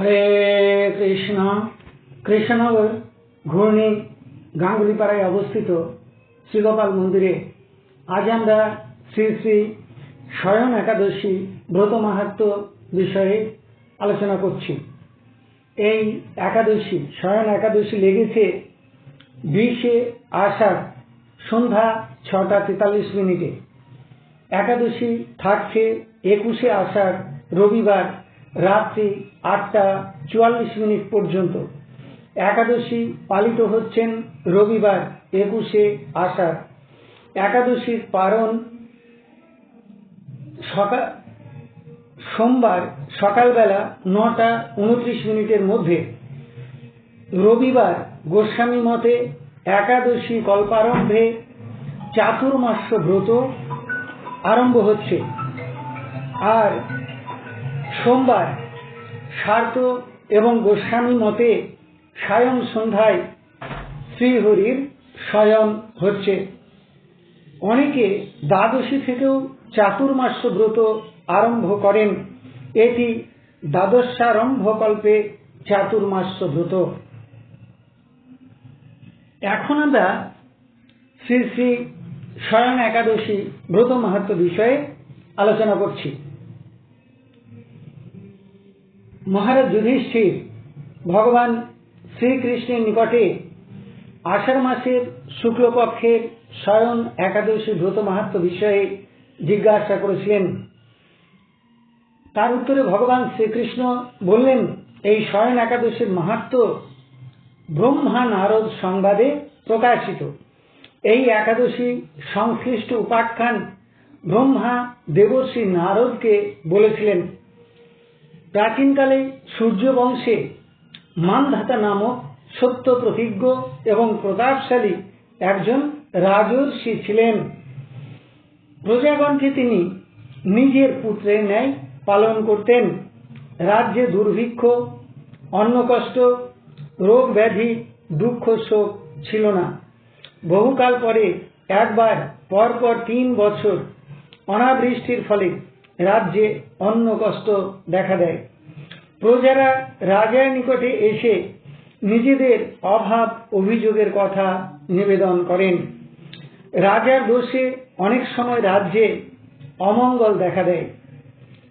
হরে কৃষ্ণ। কৃষ্ণনগর ঘূর্ণি গাঙ্গুলিপাড়ায় অবস্থিত শ্রীগোপাল মন্দিরে। আজ আমরা শ্রী শ্রী স্বয়ং একাদশী ব্রত মাহাত্ম বিষয়ে আলোচনা করছি। এই একাদশী, স্বয়ং একাদশী লেগেছে বিশে আষাঢ় সন্ধ্যা ছটা তেতাল্লিশ মিনিটে। একাদশী থাকছে একুশে আষাঢ় রবিবার রাত্রি আটটা চুয়াল্লিশ মিনিট পর্যন্ত। একাদশী পালিত হচ্ছেন রবিবার একুশে আষাঢ়। একাদশীর পারণ সকাল সোমবার সকালবেলা নটা উনত্রিশ মিনিটের মধ্যে। রবিবার গোস্বামী মতে একাদশী কল্পারম্ভে চাতুর্মাস্য ব্রত আরম্ভ হচ্ছে। আর সোমবার স্বার্থ এবং গোস্বামী মতে সায়ং সন্ধ্যায় শ্রীহরির শয়ন হচ্ছে। অনেকে দ্বাদশী থেকেও চাতুর্মাস্য ব্রত আরম্ভ করেন। এটি দ্বাদশারম্ভকল্পে চাতুর্মাস্য ব্রত। এখন আমরা শ্রী শ্রী স্বয়ং একাদশী ব্রত মাহাত্ম বিষয়ে আলোচনা করছি। মহারাজ যুধিষ্ঠির, ভগবান শ্রীকৃষ্ণের নিকটে আষাঢ় মাসের শুক্লপক্ষের স্বয়ং একাদশী ব্রত মাহাত্ম বিষয়ে জিজ্ঞাসা করেছিলেন। তার উত্তরে ভগবান শ্রীকৃষ্ণ বললেন, এই স্বয়ং একাদশীর মাহাত্ম ব্রহ্মা নারদ সংবাদে প্রকাশিত। এই একাদশী সংশ্লিষ্ট উপাখ্যান ব্রহ্মা দেবশ্রী নারদকে বলেছিলেন। প্রাচীনকালে সূর্যবংশে মানধাতা নামক সত্য প্রতিজ্ঞ এবং প্রতাপশালী একজন রাজর্ষি ছিলেন। প্রজাগণকে তিনি নিজের পুত্রের ন্যায় পালন করতেন। রাজ্যে দুর্ভিক্ষ অন্নকষ্ট রোগ ব্যাধি, দুঃখ শোক ছিল না। বহুকাল পরে একবার, পরপর তিন বছর অনাবৃষ্টির ফলে রাজ্যে অন্ন কষ্ট দেখা দেয়। প্রজারা রাজার নিকটে এসে নিজেদের অভাব অভিযোগের কথা নিবেদন করেন। রাজার দোষে অনেক সময় রাজ্যে অমঙ্গল দেখা দেয়।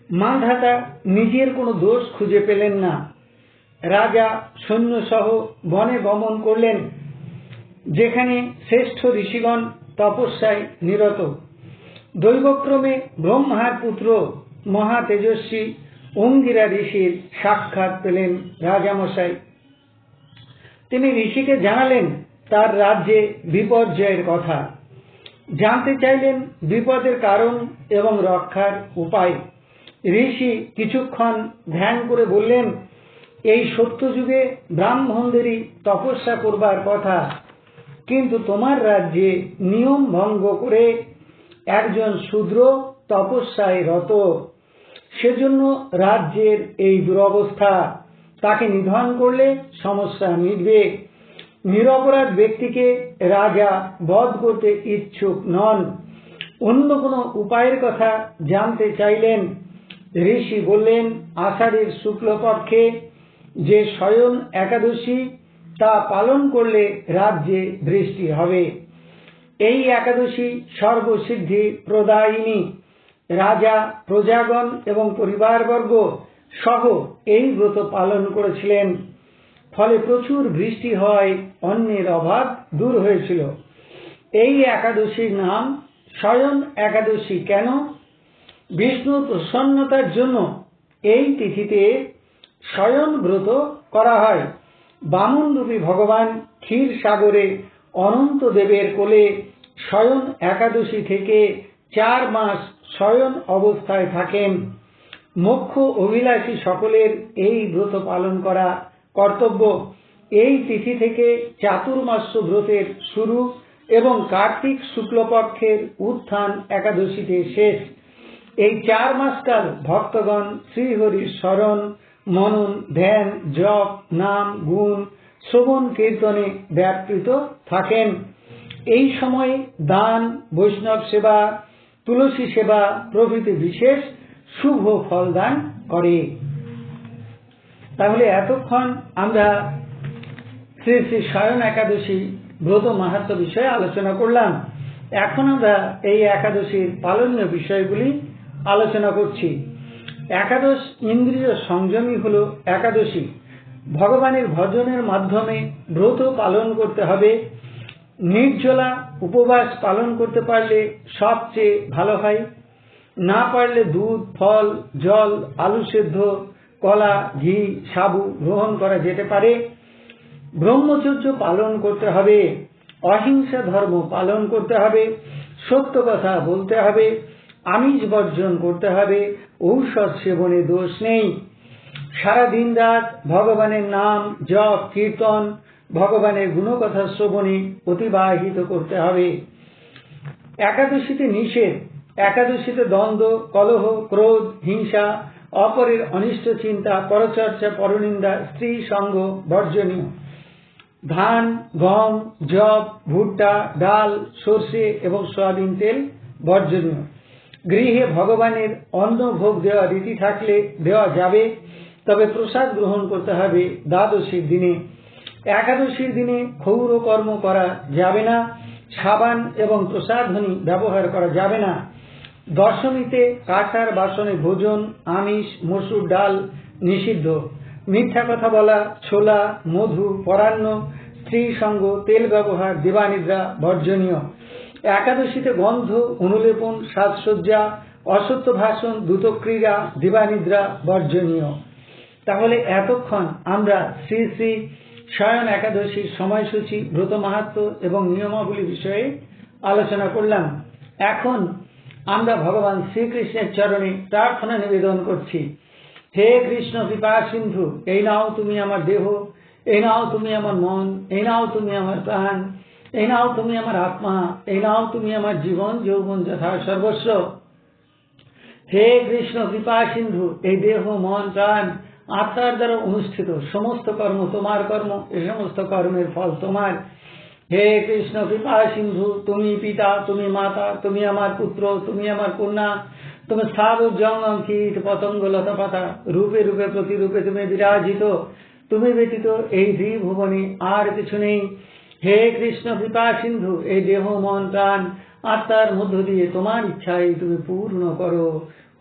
মানধাতা নিজের কোনো দোষ খুঁজে পেলেন না। রাজা সৈন্যসহ বনে গমন করলেন, যেখানে শ্রেষ্ঠ ঋষিগণ তপস্যায় নিরত। দৈবক্রমে ব্রহ্মার পুত্র মহা তেজস্বী অঙ্গিরা ঋষির সাক্ষাৎ পেলেন রাজামশাই। তিনি ঋষিকে জানালেন তার রাজ্যে বিপর্যয়ের কথা। জানতে চাইলেন বিপদের কারণ এবং রক্ষার উপায়। ঋষি কিছুক্ষণ ধ্যান করে বললেন, এই সত্যযুগে ব্রাহ্মণদেরই তপস্যা করবার কথা। কিন্তু তোমার রাজ্যে নিয়ম ভঙ্গ করে একজন শূদ্র তপস্যায় রত। সেজন্য রাজ্যের এই দুরবস্থা, তাকে নিধন করলে সমস্যা মিটবে। নিরপরাধ ব্যক্তিকে রাজা বধ করতে ইচ্ছুক নন। অন্য কোনো উপায়ের কথা জানতে চাইলেন। ঋষি বললেন, আষাঢ়ের শুক্লপক্ষে যে স্বয়ং একাদশী, তা পালন করলে রাজ্যে বৃষ্টি হবে। এই একাদশী সর্বসিদ্ধি প্রদায়িনী। রাজা, প্রজাগণ এবং পরিবারবর্গ সহ এই ব্রত পালন করেছিলেন। ফলে প্রচুর বৃষ্টি হয় অন্যের অভাব দূর হয়েছিল। এই একাদশীর নাম স্বয়ং একাদশী কেন? বিষ্ণু প্রসন্নতার জন্য এই তিথিতে স্বয়ং ব্রত করা হয়। বামনরূপী ভগবান ক্ষীর সাগরে অনন্ত দেবের কোলে স্বয়ং একাদশী থেকে চার মাস স্বয়ং অবস্থায় থাকেন। মুখ্য অভিলাষী সকলের এই ব্রত পালন করা কর্তব্য। এই তিথি থেকে চাতুর্মাস্য ব্রতের শুরু এবং কার্তিক শুক্লপক্ষের উত্থান একাদশীতে শেষ। এই চার মাসকাল ভক্তগণ শ্রীহরির স্মরণ, মনন, ধ্যান, জপ, নাম, গুণ শ্রবণ কীর্তনে ব্যাপৃত থাকেন। এই সময়ে দান, বৈষ্ণব সেবা, তুলসী সেবা প্রভৃতি বিশেষ শুভ ফল দান করে। তাহলে এতক্ষণ আমরা শ্রী শ্রী স্বয়ং একাদশী ব্রত মাহাত্ম বিষয়ে আলোচনা করলাম। এখন আমরা এই একাদশীর পালনীয় বিষয়গুলি আলোচনা করছি। একাদশ ইন্দ্রিয় সংযমী হল একাদশী। ভগবানের ভজনের মাধ্যমে ব্রত পালন করতে হবে। নির্জলা উপবাস পালন করতে পারলে সবচেয়ে ভালো হয়। না পারলে দুধ, ফল, জল, আলু সেদ্ধ, কলা, ঘি, সাবু গ্রহণ করা যেতে পারে। ব্রহ্মচর্য পালন করতে হবে। অহিংসা ধর্ম পালন করতে হবে। সত্য কথা বলতে হবে। আমিষ বর্জন করতে হবে। ঔষধ সেবনে দোষ নেই। সারা দিন রাত ভগবানের নাম জপ, কীর্তন, ভগবানের গুণকথা শ্রবণে অতিবাহিত করতে হবে। একাদশীতে নিষেধ, একাদশীতে দ্বন্দ্ব, কলহ, ক্রোধ, হিংসা, অপরের অনিষ্ট চিন্তা, পরচর্চা, পরনিন্দা, স্ত্রী, সঙ্গ, বর্জনীয়। ধান, গম, জব, ভুট্টা, ডাল, সর্ষে এবং সয়াবিন তেল বর্জনীয়। গৃহে ভগবানের অন্ন ভোগ দেওয়া রীতি থাকলে দেওয়া যাবে। তবে প্রসাদ গ্রহণ করতে হবে দ্বাদশীর দিনে। একাদশীর দিনে ক্ষৌর কর্ম করা যাবে না, সাবান এবং প্রসাধনী ব্যবহার করা যাবে না। দশমীতে কাঁসার বাসনে ভোজন, আমিষ, মসুর ডাল নিষিদ্ধ। মিথ্যা কথা বলা, ছোলা, মধু, পরান্ন, স্ত্রী সঙ্গ, তেল ব্যবহার, দিবানিদ্রা বর্জনীয়। একাদশীতে গন্ধ, অনুলেপন, সাজসজ্জা অসত্য ভাষণ দ্রুতক্রীড়া দিবানিদ্রা বর্জনীয়। তাহলে এতক্ষণ আমরা শ্রী শ্রী স্বয়ং একাদশীর সময়সূচি, ব্রত মাহাত্ম এবং নিয়মাবলী বিষয়ে আলোচনা করলাম। এখন আমরা ভগবান শ্রীকৃষ্ণের চরণে প্রার্থনা নিবেদন করছি। হে কৃষ্ণ কৃপা সিন্ধু, এই নাও তুমি আমার দেহ, এই নাও তুমি আমার মন, এই নাও তুমি আমার প্রাণ, এই নাও তুমি আমার আত্মা, এই নাও তুমি আমার জীবন, যৌবন যথা সর্বস্ব। হে কৃষ্ণ কৃপা সিন্ধু, এই দেহ, মন, প্রাণ আত্মার দ্বারা অনুষ্ঠিত সমস্ত কর্ম তোমার কর্ম এই সমস্ত কর্মের ফল তোমার। হে কৃষ্ণ কৃপা সিন্ধু, তুমি পিতা, তুমি মাতা, তুমি আমার পুত্র, তুমি আমার কন্যা, তুমি স্থাবর জঙ্গম কীট পতঙ্গ লতা পাতা। রূপে রূপে প্রতিরূপে তুমি বিরাজিত, তুমি ব্যতীত এই ভুবনে আর কিছু নেই। হে কৃষ্ণ কৃপা সিন্ধু এই দেহ, মন, প্রাণ, আত্মার মধ্য দিয়ে তোমার ইচ্ছাই তুমি পূর্ণ করো।